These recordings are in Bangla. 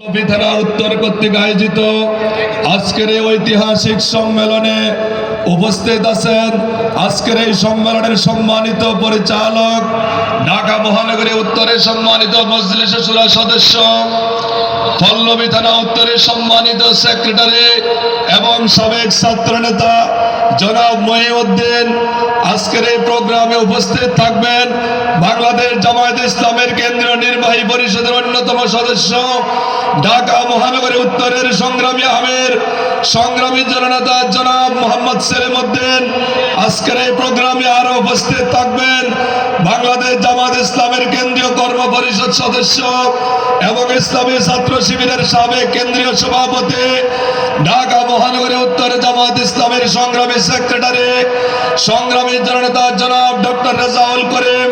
থানা উত্তর কর্তৃক আয়োজিত আজকের এই ঐতিহাসিক সম্মেলনে উপস্থিত আছেন আজকের এই সম্মেলনের সম্মানিত পরিচালক ঢাকা মহানগরী উত্তরের সম্মানিত মজলিস সুরা সদস্য পল্লবী থানা উত্তরের সম্মানিত সেক্রেটারি এবং সাবেক ছাত্র নেতা জনাব মহিউদ্দিন। আজকের এই প্রোগ্রামে উপস্থিত থাকবেন বাংলাদেশ জামায়াত ইসলামের কেন্দ্রীয় নির্বাহী পরিষদের অন্যতম সদস্য ঢাকা মহানগরী উত্তরের সংগ্রামী আমের সংগ্রামী জননেতা জনাব মোহাম্মদ সেলিম উদ্দিন আজকের এই প্রোগ্রামে আরও উপস্থিত থাকবেন বাংলাদেশ জামাত ইসলামের কেন্দ্রীয় কর্ম পরিষদ সদস্য এবং ইসলামী ছাত্র শিবিরের সাবেক কেন্দ্রীয় সভাপতি, ঢাকা মহানগরী উত্তর জামাত ইসলামের সংগ্রামী সেক্রেটারি, সংগ্রামী জননেতা জনাব ডক্টর রেজাউল করিম।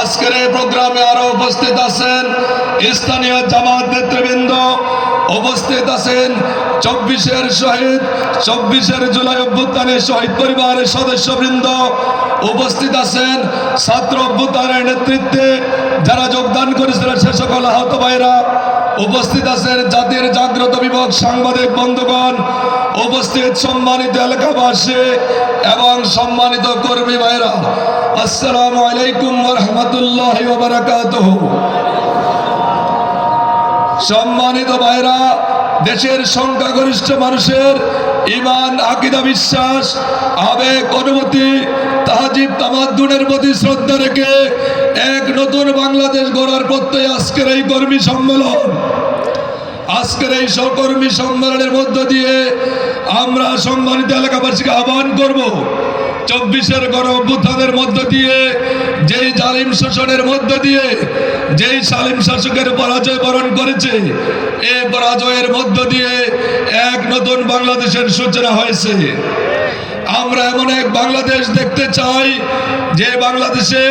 আজকের এই প্রোগ্রামে আরও উপস্থিত আছেন স্থানীয় জামাত নেতৃবৃন্দ উপস্থিত আছেন চব্বিশের শহীদ, চব্বিশের জুলাই অভ্যুত্থানের শহীদ পরিবারের সদস্যবৃন্দ উপস্থিত আছেন। ছাত্র অভ্যুত্থানের নেতৃত্বে যারা যোগদান করেছিলেন সে সকল আহত ভাইরা উপস্থিত আছেন। জাতির জাগ্রত বিভাগ সাংবাদিক বন্ধুগণ, উপস্থিত সম্মানিত এলাকাবাসী এবং সম্মানিত কর্মী ভাইরা আসসালামু আলাইকুম রহমতুল্লাহ বারাকাতুহু। সম্মানিত ভাইরা, দেশের সংখ্যাগরিষ্ঠ মানুষের ইমান আকিদা, বিশ্বাস, আবেগ অনুমতি তাহাজিব, তামাদ্দুনের প্রতি শ্রদ্ধা রেখে এক নতুন বাংলাদেশ গড়ার প্রত্যয় আজকের এই কর্মী সম্মেলন। আজকের এই সহকর্মী সম্মেলনের মধ্য দিয়ে আমরা সম্মানিত এলাকাবাসীকে আহ্বান করব। চব্বিশের গণ অভ্যুত্থানের মধ্য দিয়ে, যেই জালিম শোষণের মধ্য দিয়ে, যেই সালিম শাসকের পরাজয় বরণ করেছে, এ পরাজয়ের মধ্য দিয়ে এক নতুন বাংলাদেশের সূচনা হয়েছে। আমরা এমন এক বাংলাদেশ দেখতে চাই, যে বাংলাদেশে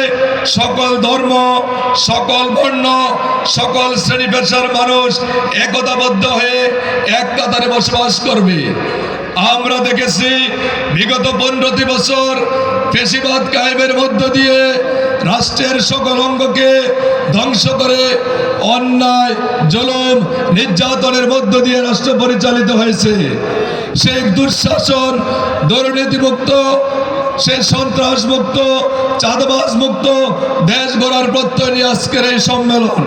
সকল ধর্ম, সকল বর্ণ, সকল শ্রেণি পেশার মানুষ একতাবদ্ধ হয়ে এক কাতারে বসবাস করবে। আমরা দেখেছি বিগত পনেরোটি বছর পেশিবাদ কায়েমের মধ্য দিয়ে রাষ্ট্রের সকল অঙ্গকে ধ্বংস করে অন্যায়, জলম, নির্যাতনের মধ্য দিয়ে রাষ্ট্র পরিচালিত হয়েছে। সেই দুঃশাসন, দুর্নীতিমুক্ত সে সন্ত্রাস মুক্ত মুক্ত, দেশ গড়ার প্রত্যয় নিয়ে আজকের এই সম্মেলন।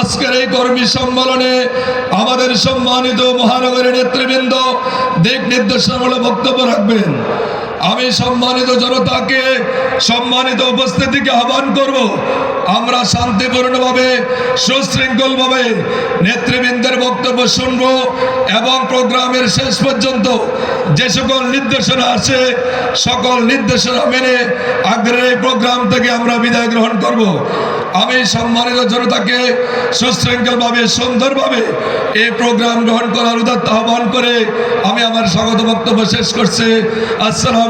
আজকের এই কর্মী সম্মেলনে আমাদের সম্মানিত মহানগরী নেতৃবৃন্দ দিক নির্দেশনামূলক বক্তব্য রাখবেন। আমি সম্মানিত জনতাকে সম্মানিত উপস্থিতিকে আহ্বান করব। আমরা শান্তিপূর্ণভাবে, সুশৃঙ্খলভাবে নেতৃবৃন্দের বক্তব্য শুনব এবং প্রোগ্রামের শেষ পর্যন্ত যে সকল নির্দেশনা আছে, সকল নির্দেশনা মেনে আগ্রের এই প্রোগ্রাম থেকে আমরা বিদায় গ্রহণ করব। আমি সম্মানিত জনতাকে সুশৃঙ্খলভাবে, সুন্দরভাবে এই প্রোগ্রাম গ্রহণ করার উদাত্ত আহ্বান করে আমি আমার স্বাগত বক্তব্য শেষ করছি। আসসালামু